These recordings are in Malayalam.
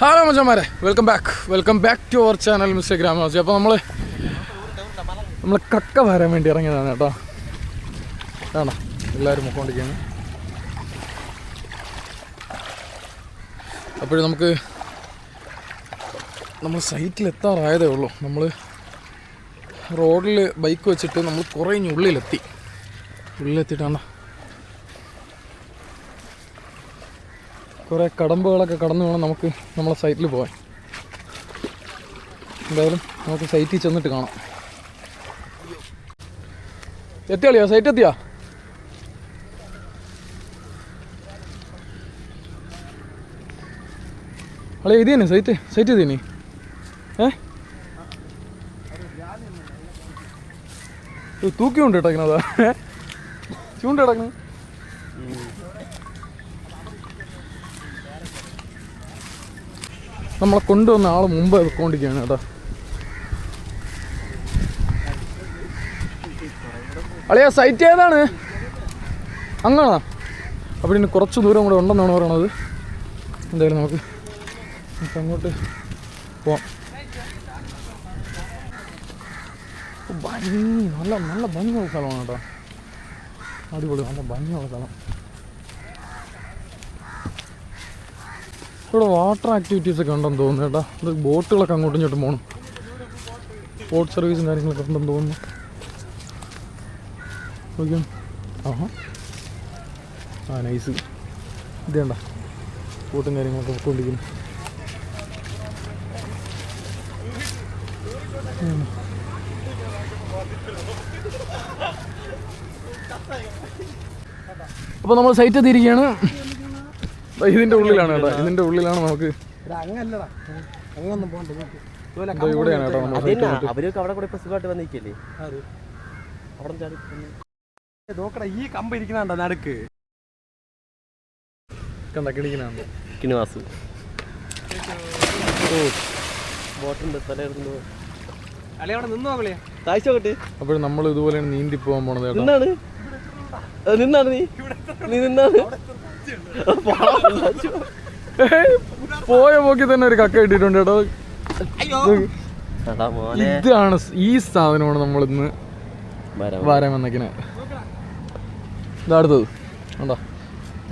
ഹലോ മച്ചന്മാരെ welcome back welcome back to our channel mister Gramavasi. അപ്പോൾ നമ്മൾ നമ്മൾ കക്ക വരാൻ വേണ്ടി ഇറങ്ങിയതാണ് കേട്ടോ. ആണോ? എല്ലാവരും മുക്കൊണ്ടിരിക്കുകയാണ്. അപ്പോഴും നമുക്ക് നമ്മൾ സൈറ്റിൽ എത്താറായതേ ഉള്ളൂ. നമ്മൾ റോഡിൽ ബൈക്ക് വെച്ചിട്ട് നമ്മൾ കുറേ ഉള്ളിലെത്തി. ഉള്ളിലെത്തിയിട്ടാണ് കുറേ കടമ്പുകളൊക്കെ കടന്നു വേണം നമുക്ക് നമ്മളെ സൈറ്റിൽ പോകാൻ എന്തായാലും നമുക്ക് സൈറ്റിൽ ചെന്നിട്ട് കാണാം. എത്തിയാളിയോ? സൈറ്റ് എത്തിയാ? അളേ ഇത് സൈറ്റ് സൈറ്റ് ഇത് തന്നെ. ഏ? തൂക്കി കൊണ്ട് ഇട്ടേക്കണതാ. ചൂണ്ട നമ്മളെ കൊണ്ടുവന്ന ആൾ മുമ്പ് വെക്കൊണ്ടിരിക്കുകയാണ് കേട്ടോ. അളിയാ സൈറ്റ് ഏതാണ്? അങ്ങാണോ? അപ്പോൾ ഇനി കുറച്ച് ദൂരം കൂടെ ഉണ്ടെന്നാണ് പറയണത്. എന്തായാലും നമുക്ക് അങ്ങോട്ട് പോവാം. ഭംഗി. നല്ല നല്ല ഭംഗിയുള്ള സ്ഥലമാണ് കേട്ടോ. അടിപൊളി നല്ല ഭംഗിയുള്ള സ്ഥലം. ഇവിടെ വാട്ടർ ആക്ടിവിറ്റീസ് ഒക്കെ ഉണ്ടെന്ന് തോന്നുന്നു കേട്ടോ. ഇത് ബോട്ടുകളൊക്കെ അങ്ങോട്ടും ഇങ്ങോട്ടും പോകണം ബോട്ട് സർവീസും കാര്യങ്ങളൊക്കെ ഉണ്ടെന്ന് തോന്നുന്നു. ഓക്കെ ആഹാ. ആ നൈസ് ഇത് വേണ്ട ബോട്ടും കാര്യങ്ങളൊക്കെ പൊക്കൊണ്ടിരിക്കുന്നു. അപ്പോൾ നമ്മൾ സൈറ്റ് എത്തിയിരിക്കുകയാണ്. ഇതിന്റെ ഉള്ളിലാണ് കേട്ടോ. ഇതിന്റെ ഉള്ളിലാണ് നമുക്ക് അങ്ങല്ലടാ അങ്ങൊന്നും പോകണ്ട നോക്ക് ദാ ഇവിടെയാണ് കേട്ടോ അവരൊക്കെ അവിടെ കൂടെ ഇപ്പൊ സുഖമായിട്ട് വന്നിരിക്കല്ലേ? ആര്? അവിടെ ചാടി ഏ, നോക്കടാ ഈ കമ്പ് ഇരിക്കുന്നുണ്ടോ നടുക്ക്? ബോട്ടുണ്ട് സ്ഥലമായിരുന്നു അപ്പോൾ നമ്മൾ ഇതുപോലെയാണ് നീന്തി പോവാൻ പോണത് നിന്നാണ്? നിന്നാണ് നീ? നീ നിന്നാണ്? പോയ പോക്കി തന്നെ ഒരു കക്ക ഇട്ടിട്ടുണ്ട് കേട്ടോ. ഇതാണ് ഈ സാധനമാണ് നമ്മൾ ഇന്ന് വരാൻ വന്നേക്കിനെ വന്നേക്കണേ. ഇതാ അടുത്തത്. കണ്ടോ?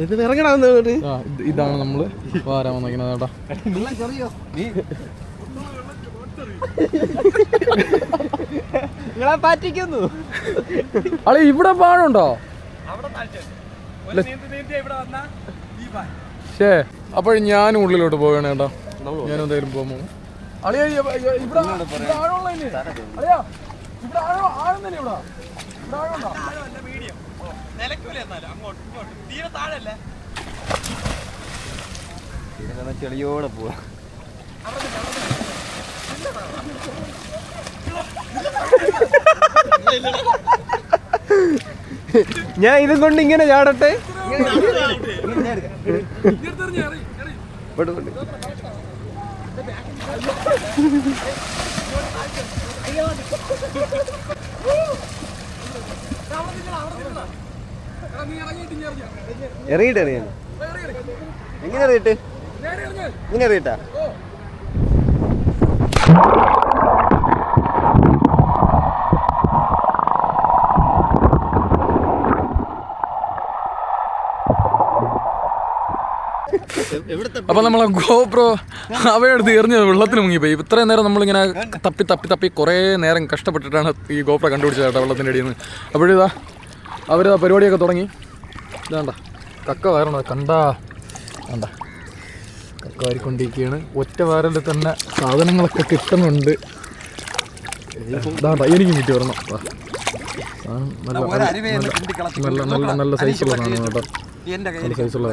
ഇത് ഇറങ്ങടാ ഒന്ന് അങ്ങോട്ട്. ആ ഇത് ഇതാണ് നമ്മൾ വാരാൻ വന്നേക്കണത് കേട്ടോ. നിങ്ങളെ പറ്റിക്കുന്നു. അളെ ഇവിടെ പാടുണ്ടോ ഇവിടെ വന്നാ ഈ പാ. ശേ അപ്പോൾ ഞാൻ ഉള്ളിലോട്ട് പോവുകയാണ് കേട്ടോ. ഞാൻ എന്തായാലും പോകുമ്പോൾ അളിയാ ഈ- ഈ- ഇവിടെ ഇവിടെ ആഴമുള്ള ഇനി. അളിയാ ഇവിടെ ആഴം ആഴം തന്നെ ഇവിടെ. ഇവിടെ ആഴമുണ്ടോ നിലയ്ക്കൂല എന്നാലും അങ്ങോട്ട് ഇങ്ങോട്ട്. തീരെ താഴല്ലേ ചെളിയോടെ പോവാ. ഞാൻ ഇതും കൊണ്ട് ഇങ്ങനെ ചാടട്ടെ. എറിയിട്ട് എറിയാൻ എങ്ങനെ എറിയിട്ട്? ഇങ്ങനെ എറിയിട്ടാ? അപ്പൊ നമ്മൾ ഗോപ്രോ അവയെടുത്ത് എറിഞ്ഞത് വെള്ളത്തിന് മുങ്ങിപ്പോയി. ഇത്രയും നേരം നമ്മളിങ്ങനെ തപ്പി തപ്പി തപ്പി കുറേ നേരം കഷ്ടപ്പെട്ടിട്ടാണ് ഈ ഗോപ്രോ കണ്ടുപിടിച്ചത് കേട്ടോ വെള്ളത്തിന്റെ അടിയിൽ നിന്ന്. അപ്പോഴിതാ അവരിതാ പരിപാടിയൊക്കെ തുടങ്ങി. ഇതാണ്ട കക്ക വയറണോ കണ്ടാ വേണ്ട കക്ക വാരിക്കൊണ്ടിരിക്കുകയാണ്. ഒറ്റ വാരൽ തന്നെ സാധനങ്ങളൊക്കെ കിട്ടുന്നുണ്ട്. ഇതാണ്ട എനിക്കും കിട്ടി വരണം. നല്ല നല്ല നല്ല നല്ല നല്ല സൈസുള്ള സാധനം കേട്ടോ. എന്റെ നല്ല സൈസുള്ള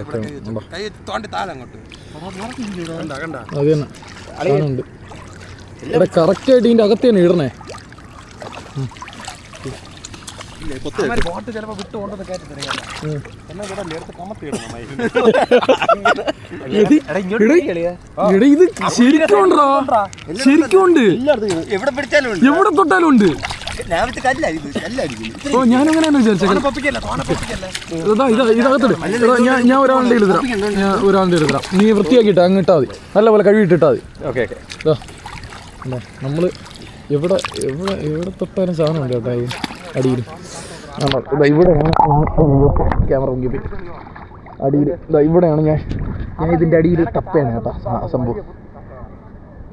കൈ തോണ്ടി താഴെ അങ്ങോട്ട്. കണ്ട കണ്ട? അത് തന്നെ. സാധനമുണ്ട് ഇവിടെ കറക്റ്റ് ആയിട്ട് ഇതിന്റെ അകത്ത് തന്നെ ഇടണേ. ബോട്ട് ചിലപ്പോ വിട്ട് കൊണ്ടത് കയറ്റി തരാം എന്നാ ഇവിടെ നേരത്തെ കമത്തി ഇടണം എടി, എടി, എടി, ഇത് ശരിക്കും ഉണ്ടോ ശരിക്കും ഉണ്ട് എവിടെ പിടിച്ചാലും ഉണ്ട്. എവിടെ തൊട്ടാലും ഉണ്ട്. ഞാൻ ഓ വിചാരിച്ചത് ഇതാ ഇതകത്തിട്ട് ഇതാ, ഞാൻ ഞാൻ ഒരാളുടെ എഴുതാം ഞാൻ ഒരാളുടെ എഴുതാം നീ വൃത്തിയാക്കിയിട്ട് അങ്ങ് ഇട്ടാൽ മതി. നല്ലപോലെ കഴുകിയിട്ടിട്ടാൽ മതി. Okay okay. നമ്മൾ എവിടെ എവിടെ എവിടെ തൊട്ടാലും സാധനം ഉണ്ട് കേട്ടോ അടിയിൽ ഇവിടെയാണ് ക്യാമറ മുങ്ങിപ്പോയി അടിയിൽ ഇവിടെയാണ് ഞാൻ ഞാൻ ഇതിന്റെ അടിയിൽ തപ്പയാണ് കേട്ടോ. സംഭവം.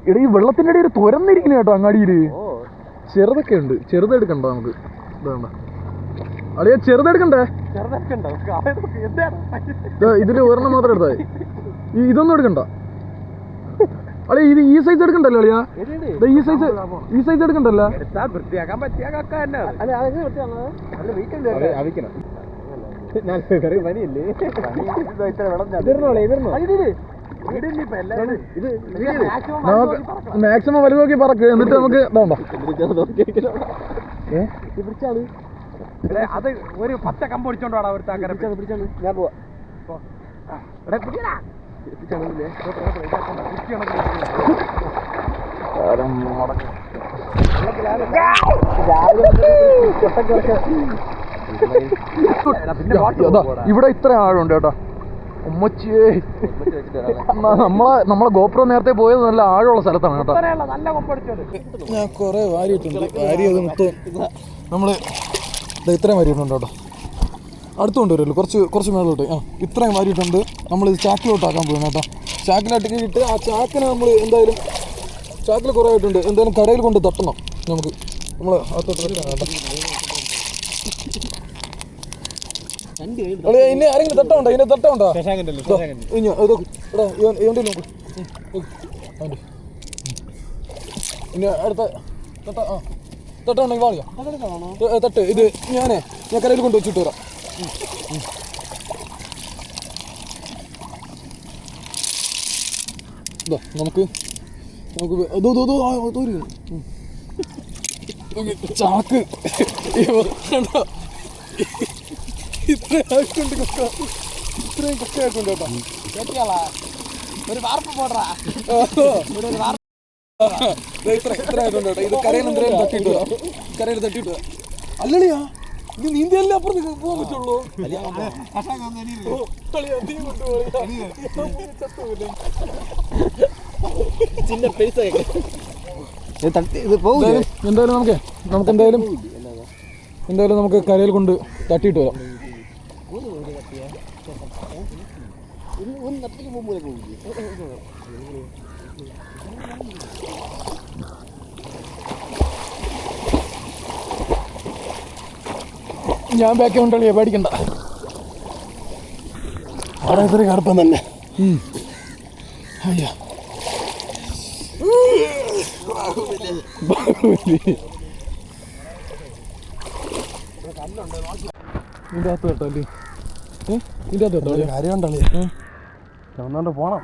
എടാ ഈ വെള്ളത്തിന്റെ അടിയിൽ തുരന്നിരിക്കുന്നു കേട്ടോ അങ്ങടിയിൽ ചെറുതൊക്കെ ഉണ്ട്. ചെറുതെടുക്കണ്ട നമുക്ക്? ഇതാണ്ട അളിയാ ചെറുതെടുക്കണ്ടേ? ഇതിൽ ഒരെണ്ണം മാത്രം എടുത്താൽ. ഈ ഇതൊന്നും എടുക്കണ്ട. അളിയ ഇത് ഈ സൈസ് എടുക്കണ്ടല്ലോ അളിയാ? ദാ ഈ സൈസ് ഈ സൈസ് എടുക്കണ്ടല്ലോ? വൃത്തിയാക്കാൻ പറ്റിയ പനിയല്ലേ മാക്സിമം വലുത് നോക്കി പറക്ക്. എന്നിട്ട് നമുക്ക് അത് ഒരു പച്ച കമ്പ് പിടിച്ചോണ്ടോ ഒരു താക്കര. പിടിച്ചാണ് ഞാൻ പോവാ. ഇവിടെ ഇത്ര ആഴമുണ്ട് കേട്ടോ. ഉമ്മച്ചിയേ നമ്മളെ നമ്മളെ ഗോപ്രോ നേരത്തെ പോയത് നല്ല ആഴമുള്ള സ്ഥലത്താണ് കേട്ടോ. ഞാൻ കുറേ വാരിയിട്ടുണ്ട്. വാരിയത് മൊത്തം നമ്മൾ ഇത്രയും വാരിയിട്ടുണ്ട് കേട്ടോ. അടുത്തുകൊണ്ട് വരുമല്ലോ കുറച്ച് കുറച്ച് മേളോട്ട് ആ ഇത്രയും വാരിയിട്ടുണ്ട്. നമ്മൾ ഇത് ചാക്കിലോട്ടാക്കാൻ പോകും കേട്ടോ. ചാക്കിലാട്ടി ഇട്ട് ആ ചാക്കിനെ നമ്മൾ എന്തായാലും ചാക്കിൽ കുറേ ആയിട്ടുണ്ട്. എന്തായാലും കടയിൽ കൊണ്ട് തട്ടണം നമുക്ക്. നമ്മൾ അകത്തോട്ട് കേട്ടോ. ഇനി ആരെങ്കിലും തട്ടമുണ്ടോ? ഇതിന്റെ തട്ടമുണ്ടോ? ഇനി ഇവന്റെ നോക്ക്. ഇനി അടുത്ത തട്ട ആ തട്ടുണ്ടെങ്കിൽ വാങ്ങിയോ ഏ, ഏ, തട്ട് ഇത് ഞാനേ ഞാൻ കരയിൽ കൊണ്ട് വെച്ചിട്ട് വരാം. നമുക്ക് നമുക്ക്. ചാക്ക്? ഇത്രയും ആയിട്ടുണ്ട് കൊക്ക. ഇത്രയും കേട്ടോ ഒരു വാർപ്പ് പോടാ ദേ ഇത്ര ഇത്ര ആയിട്ടുണ്ട് കേട്ടോ. ഇത് കരയിൽ എന്തെങ്കിലും തട്ടിയിട്ട്. വരാം കരയിൽ തട്ടിയിട്ട്. വരാം അല്ലളിയാ ഇത് നീന്തിയല്ലേ അപ്പുറത്ത് പോകാൻ പറ്റുള്ളൂ. ചിന്ന പൈസ എന്തായാലും നമുക്ക് നമുക്ക് എന്തായാലും എന്തായാലും നമുക്ക് കരയിൽ കൊണ്ട് തട്ടിയിട്ട് വരാം. ഞാൻ ബാക്കി ഉണ്ടല്ലേ പേടിക്കണ്ട. അവിടെ ഇത്ര കറുപ്പം തന്നെ. അയ്യാ. ഇതിന്റെ അകത്ത് കേട്ടോ അല്ലേ? ഇതിന്റെ അകത്ത് കേട്ടോ കാര്യം ഉണ്ടല്ലേ ഒന്നുകൊണ്ട് പോണം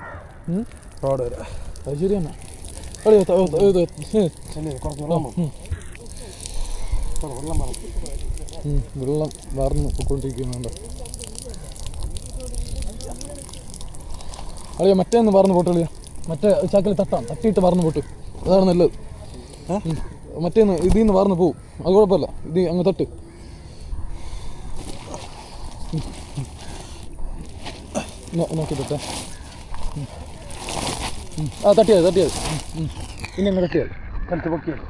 റോഡ് വരെ അത് ശരി തന്നെ വെള്ളം വാർന്ന് പൊക്കോണ്ടിരിക്കുന്നുണ്ട് അളിയോ മറ്റേ ഒന്ന് വാർന്ന് പോട്ടളിയോ മറ്റേ ചാക്കിൽ തട്ടാം തട്ടിയിട്ട് വാർന്ന് പോട്ടു അതാണ് നല്ലത്. മറ്റേന്ന് ഇതിൽ നിന്ന് വാർന്ന് പോവും അത് കുഴപ്പമില്ല ഇത് അങ്ങ് തട്ട് നോക്കി തട്ടേ. ആ തട്ടിയത് തട്ടിയത്. ഇനി അങ്ങ് തട്ടിയത് കടുത്ത് പൊക്കിയത്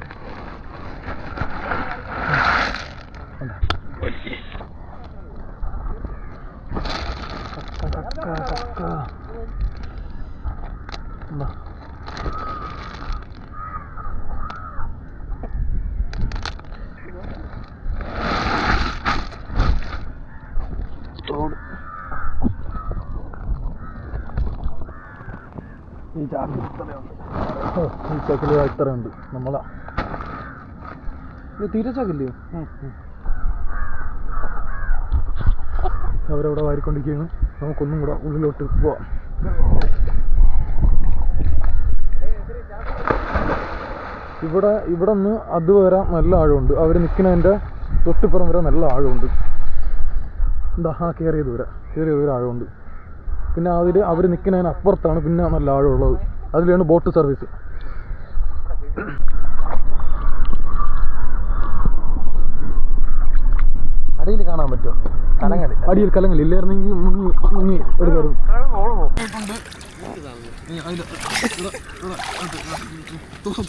എന്താ ഈ ഈ ചാക്കിൽ ഇത്രയുണ്ട് നമ്മളാ. ഇത് തീരെ ചാക്കില്ലയോ? അവരവിടെ വാരിക്കൊണ്ടിരിക്കുകയാണ്. നമുക്കൊന്നും കൂടെ ഉള്ളിലോട്ട് പോവാം. ഇവിടെ ഇവിടെ നിന്ന് അതുവരെ നല്ല ആഴമുണ്ട്. അവർ നിൽക്കുന്നതിന്റെ തൊട്ടിപ്പുറം വരെ നല്ല ആഴമുണ്ട്. എന്താ ആ കയറിയ ദൂരെ. കയറിയ ദൂരെ ആഴമുണ്ട്. പിന്നെ അതിൽ അവർ നിൽക്കുന്നതിന് അപ്പുറത്താണ് പിന്നെ നല്ല ആഴമുള്ളത്. അതിലാണ് ബോട്ട് സർവീസ്. അടിയിൽ കാണാൻ പറ്റുമോ? കലങ്ങൽ അടിയിൽ കലങ്ങൾ ഇല്ലായിരുന്നെങ്കിൽ മുങ്ങി മുങ്ങി എടുക്കായിരുന്നു.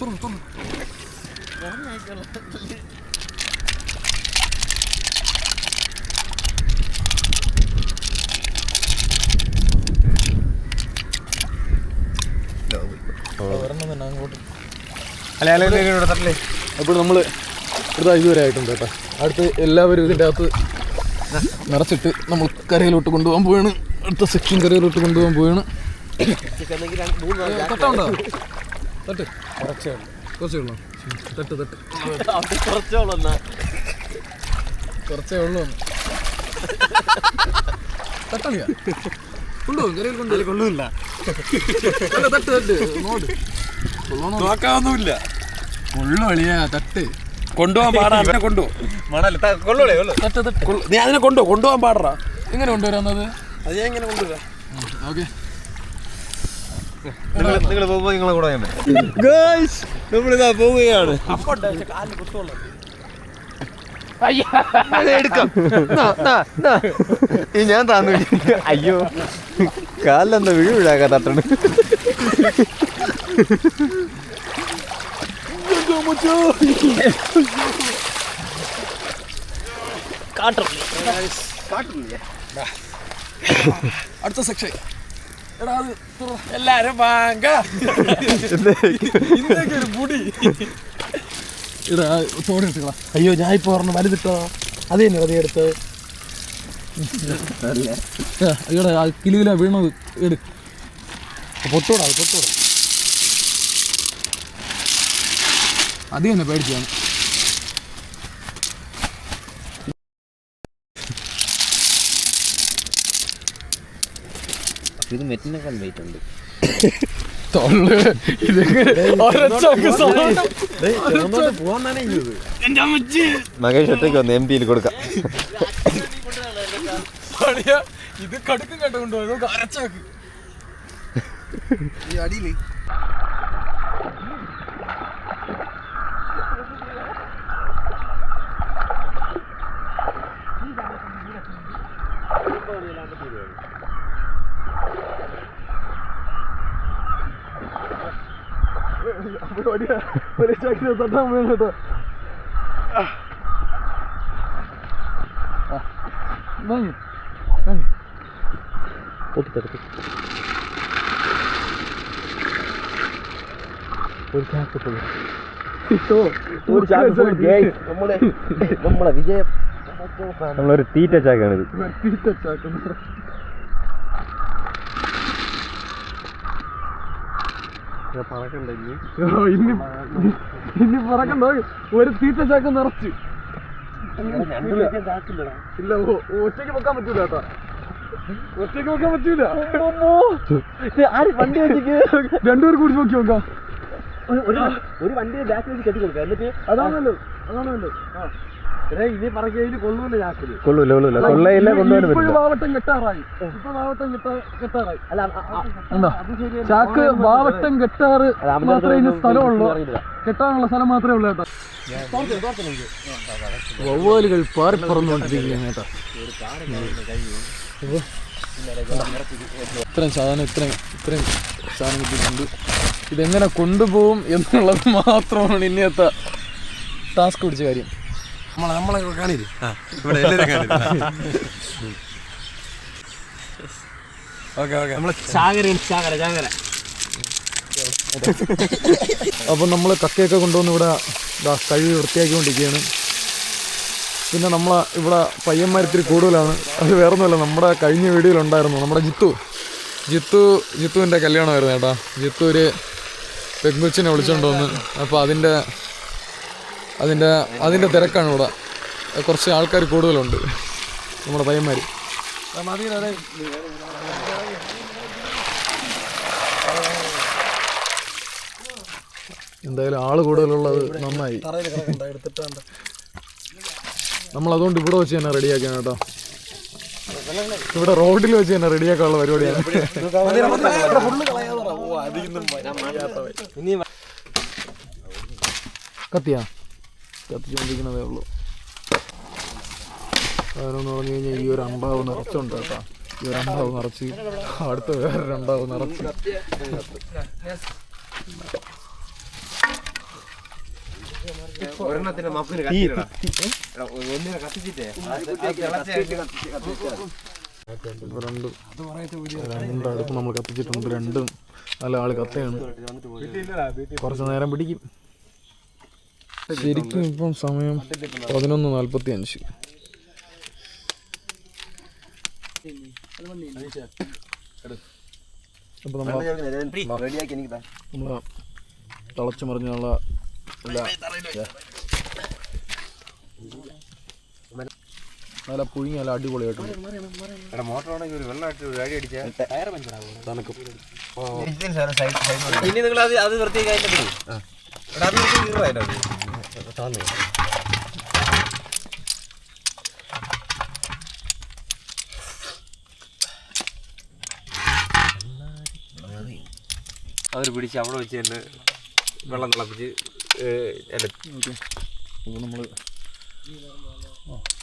തുറന്നു അല്ല അല്ല അങ്ങോട്ട് തട്ടലേ. അപ്പോൾ നമ്മൾ ഇവിടുത്തെ ഇതുവരെ ആയിട്ടുണ്ട് കേട്ടോ. അടുത്ത് എല്ലാവരും ഇതിന്റെ അകത്ത് നിറച്ചിട്ട് നമ്മൾ കരയിലോട്ട് കൊണ്ടുപോകാൻ പോവാണ്. അടുത്ത സെക്ഷൻ കരയിലോട്ട് കൊണ്ടുപോകാൻ പോവാണ്. തട്ടുണ്ടോ? തട്ട്. കുറച്ചേ കുറച്ചേ ഉള്ളൂ. തട്ട് തട്ട്. കുറച്ചോളം കുറച്ചേ ഉള്ളൂ തട്ടളിയാ കൊണ്ടുപോകും കരയിൽ കൊണ്ടുപോയി കൊള്ളൂല്ല അല്ല, തട്ട് തട്ട് നോട്ട് നോക്കാവുന്നില്ല കൊള്ളു അളിയാ തട്ട്. കൊണ്ടുപോകാൻ പാടാ അതിനെ നീ അതിനെ കൊണ്ടുപോ കൊണ്ടുപോകാൻ പാടറാ എങ്ങനെ കൊണ്ടുവരാന്നത് അത് ഞാൻ എങ്ങനെ കൊണ്ടുവരാം. ഓക്കെ. നിങ്ങൾ നിങ്ങൾ പോകുമ്പോൾ നിങ്ങളെ കൂടെ തന്നെ ഗേൾസ് നമ്മളിതാ പോവുകയാണ്. എടുക്കാം. നാ, നാ, നാ. ഈ ഞാൻ താന്നു. അയ്യോ. കാലിലെന്താ വീഴ് വീഴാക്ക തട്ടണ് അടുത്ത സെക്ഷൻ. എല്ലാരും വാങ്ക ഒരു എടാ തോടെ അയ്യോ ഞാൻ ഇപ്പൊ പറഞ്ഞു വലുതിട്ടോ അത് തന്നെ അതേ എടുത്ത്. ഇവിടെ ആ കിലുകില വീണത്. എടു. പൊട്ടോടാ പൊട്ടൂടാ. അത് തന്നെ പേടിച്ചാണ്. ഇത് മെറ്റിനേക്കാൾ വെയിറ്റ് ഉണ്ട് തൊള്ള്. മകേഷ് ഒറ്റയ്ക്ക് വന്ന് എം പിയിൽ കൊടുക്കാം. അളിയാ, ഇത് കടുക്കും കേട്ടോ കൊണ്ടുപോയത്. അരച്ചാക്ക് ഈ അടിയിൽ തട്ടാൻ വീണ് കേട്ടോ ആ. വാങ്ങി ഒരു ചാക്ക് full guys. നമ്മളെ നമ്മളെ വിജയം. നമ്മളൊരു തീറ്റ ചാക്കാണിത് തീറ്റ ചാക്ക്. പറക്കണ്ട ഇനി ഇനി പറക്കണ്ട. ഒരു തീറ്റ ചാക്ക് നിറച്ച്. ഇല്ല ഒറ്റയ്ക്ക് വെക്കാൻ പറ്റൂല കേട്ടോ. ഒറ്റയ്ക്ക് വെക്കാൻ പറ്റൂല. ആര് വണ്ടി വെച്ചിക്ക്? രണ്ടുപേർ കൂടി നോക്കി നോക്കാം. ഒരു വണ്ടി ബാക്കിൽ വെച്ച് കെട്ടി കൊടുക്കാം എന്നിട്ട് അതാണല്ലോ അതാണല്ലോ ആ. കൊള്ളൂല ചാക്കിൽ കൊള്ളൂല കൊള്ളൂല. കൊള്ളയില്ല കൊണ്ടുപോകാൻ ഇപ്പോഴും പറ്റില്ല വാവട്ടം കെട്ടാറായി. ഇപ്പൊ വാവട്ടം കെട്ടാ- കെട്ടാറായി. അല്ല അ- അ- എന്താ അത് ശരിയല്ല. ചാക്ക് വാവട്ടം കെട്ടാറ് മാത്രമേ ഇതിന് സ്ഥലമുള്ളൂ. കെട്ടാനുള്ള സ്ഥലം മാത്രമേ ഉള്ളൂ കേട്ടോ. വവ്വാലുകൾ പാറിപ്പറന്നുകൊണ്ടിരിക്കുകയാണ് കേട്ടോ. ഇപ്പൊ ഇത്രയും സാധനം ഇത്രയും ഇത്രയും സാധനം കിട്ടിയിട്ടുണ്ട്. ഇതെങ്ങനെ കൊണ്ടുപോകും എന്നുള്ളത് മാത്രമാണ് ഇന്നത്തെ ടാസ്ക് പിടിച്ച കാര്യം. നമ്മളെ നമ്മളെ കാണില്ലേ ഇവിടെ എല്ലാവരും കാണില്ല ഓക്കെ ഓക്കെ. നമ്മളെ ചാകരയാണ് ചാകര ചാകര. അപ്പം നമ്മൾ കക്കയൊക്കെ കൊണ്ടുവന്ന് ഇവിടെ കഴിവ് കഴുകി വൃത്തിയാക്കിക്കൊണ്ടിരിക്കുകയാണ്. പിന്നെ നമ്മളെ ഇവിടെ പയ്യന്മാർ ഇത്തിരി കൂടുതലാണ്. അത് വേറെ ഒന്നുമല്ല നമ്മുടെ കഴിഞ്ഞ വീഡിയോയിലുണ്ടായിരുന്നു നമ്മുടെ ജിത്തു. ജിത്തു ജിത്തുവിന്റെ കല്യാണമായിരുന്നു ചേട്ടാ ജിത്തു ഒരു പെങ്കുച്ചിനെ വിളിച്ചുകൊണ്ട് വന്ന്. അപ്പോൾ അതിന്റെ അതിന്റെ അതിന്റെ തിരക്കാണ് ഇവിടെ. കുറച്ച് ആൾക്കാർ കൂടുതലുണ്ട്. നമ്മുടെ പയ്യന്മാർ എന്തായാലും ആൾ കൂടുതലുള്ളത് നന്നായി. നമ്മൾ അതുകൊണ്ട് ഇവിടെ വെച്ച് തന്നെ റെഡിയാക്കിയാണ് കേട്ടോ. ഇവിടെ റോഡിൽ വെച്ച് തന്നെ റെഡിയാക്കാനുള്ള പരിപാടിയാണ്. കത്തിയാ? കത്തിച്ചുകൊണ്ടിരിക്കുന്നതേ ഉള്ളൂ. എന്ന് പറഞ്ഞു കഴിഞ്ഞാൽ ഈ ഒരു അമ്പാവ് നിറച്ചുണ്ട് കേട്ടോ. ഈ ഒരു അമ്പാവ് നിറച്ച്. അടുത്ത വേറൊരു രണ്ടാവ് നിറച്ച്. ഒരെണ്ണത്തിന്റെ മപ്പിന് കത്തിയിടാ. ഒന്നിനെ കത്തിച്ചിട്ടേ. ഇപ്പൊ രണ്ടും. രണ്ട് അടുപ്പ് നമ്മൾ കത്തിച്ചിട്ടുണ്ട്. രണ്ടും നല്ല ആൾ കത്തയാണ്. കുറച്ച് നേരം പിടിക്കും. ശരിക്കും ഇപ്പം സമയം പതിനൊന്ന് നാൽപ്പത്തി അഞ്ച് അപ്പോൾ നമ്മൾ. നമ്മൾ തിളച്ച് മറിഞ്ഞുള്ള നല്ല പുഴുങ്ങി നല്ല അടിപൊളിയായിട്ടുണ്ട് തണുക്കും. ഇനി നിങ്ങൾ അത് അത് വൃത്തിയാക്കി അതിനകത്ത്. അവർ പിടിച്ച് അവിടെ വെച്ച് തന്നെ വെള്ളം തിളപ്പിച്ച് അപ്പോൾ നമ്മൾ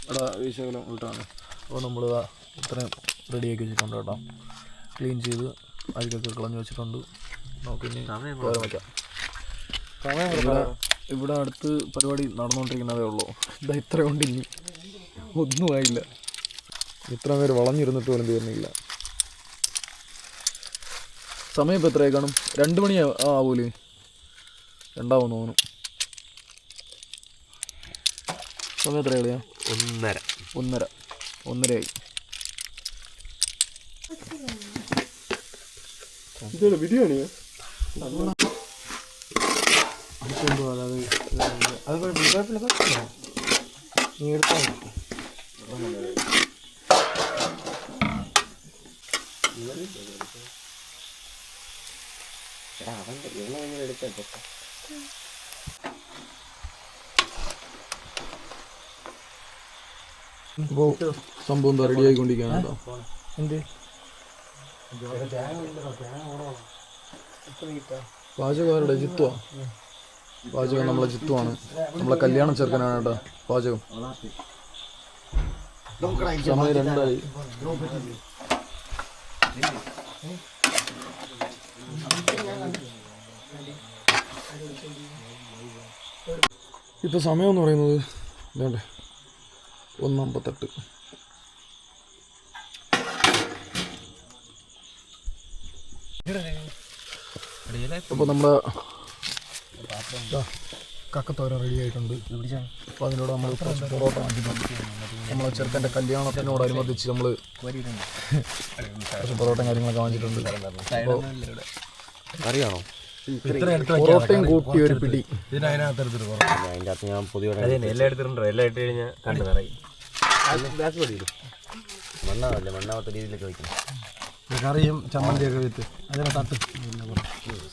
ഇവിടെ വിശകലം ഇട്ടാണ് അപ്പോൾ നമ്മൾ ഇത്രയും റെഡിയാക്കി വെച്ചിട്ടുണ്ട് കേട്ടോ. ക്ലീൻ ചെയ്ത് അഴുക്കൊക്കെ കളഞ്ഞ് വെച്ചിട്ടുണ്ട്. നോക്കി ഇനി വേറെ വയ്ക്കാം ഇവിടെ ഇവിടെ അടുത്ത് പരിപാടി നടന്നുകൊണ്ടിരിക്കുന്നതേ ഉള്ളൂ. ഇതാ ഇത്ര കൊണ്ട് ഇനി. ഒന്നും ആയില്ല. ഇത്ര പേര് വളഞ്ഞിരുന്നിട്ട് പോലും തീർന്നില്ല. സമയം ഇപ്പം എത്രയായി കാണും? രണ്ട് മണി ആവൂലേ? രണ്ടാവും തോന്നും സമയം എത്ര കളിയാ ഒന്നര. ഒന്നര. ഒന്നരയായി. ഇതൊരു സംഭവം എന്താ? റെഡി ആയിക്കൊണ്ടിരിക്കുകയാണ് കേട്ടോ. എന്ത്? പാചകമാരുടെ ജിത്തുവാ. പാചകം നമ്മളെ ജിത്തുവാണ് നമ്മളെ കല്യാണം ചെറുക്കനാണ് കേട്ടോ പാചകം. സമയം രണ്ടായി. ഇപ്പൊ സമയം എന്ന് പറയുന്നത് വേണ്ട ഒന്നമ്പത്തെട്ട്. അപ്പോൾ നമ്മുടെ കക്കത്തോര റെഡി ആയിട്ടുണ്ട്. അപ്പോൾ അതിനോട് നമ്മൾ കുറച്ച് പൊറോട്ട വാങ്ങിയിട്ടുണ്ട് നമ്മളെ ചെറുക്കന്റെ കല്യാണത്തിനോടനുബന്ധിച്ച് നമ്മൾ കുറച്ച് പൊറോട്ടയും കാര്യങ്ങളൊക്കെ വാങ്ങിച്ചിട്ടുണ്ട്. അറിയാണോ പൊറോട്ടയും കൂട്ടി ഒരു പിടി. അതിന്റെ അകത്ത് ഞാൻ പുതിയ എല്ലാം എടുത്തിട്ടുണ്ടോ. എല്ലാം ഇട്ട് കഴിഞ്ഞാൽ കണ്ടു നിറയും. മണ്ണാവല്ലേ മണ്ണാവാത്ത രീതിയിലൊക്കെ വയ്ക്കണം കറിയും ചമ്മന്തിയൊക്കെ വിത്ത്. അതിനെ തട്ട്.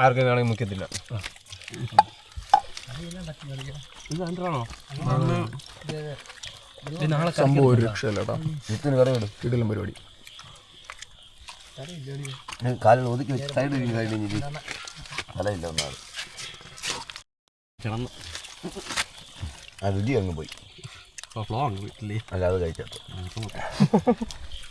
ഇത് ആർക്കും വേണമെങ്കിൽ മുഖ്യത്തില്ല സംഭവം ഒരു രക്ഷയില്ല കേട്ടോ. വിത്തിന് കറി വിടും ഇടലും പരിപാടി. കാലിൽ ഒതുക്കി വെച്ച് സൈഡ് കഴിഞ്ഞിട്ട് സ്ഥലമില്ല ഒന്നാണ് കിടന്നു. ആ രുചി അങ്ങ് പോയി. ഫ്ലോ അങ്ങ് വീട്ടിൽ അല്ല അത് കഴിച്ചപ്പോ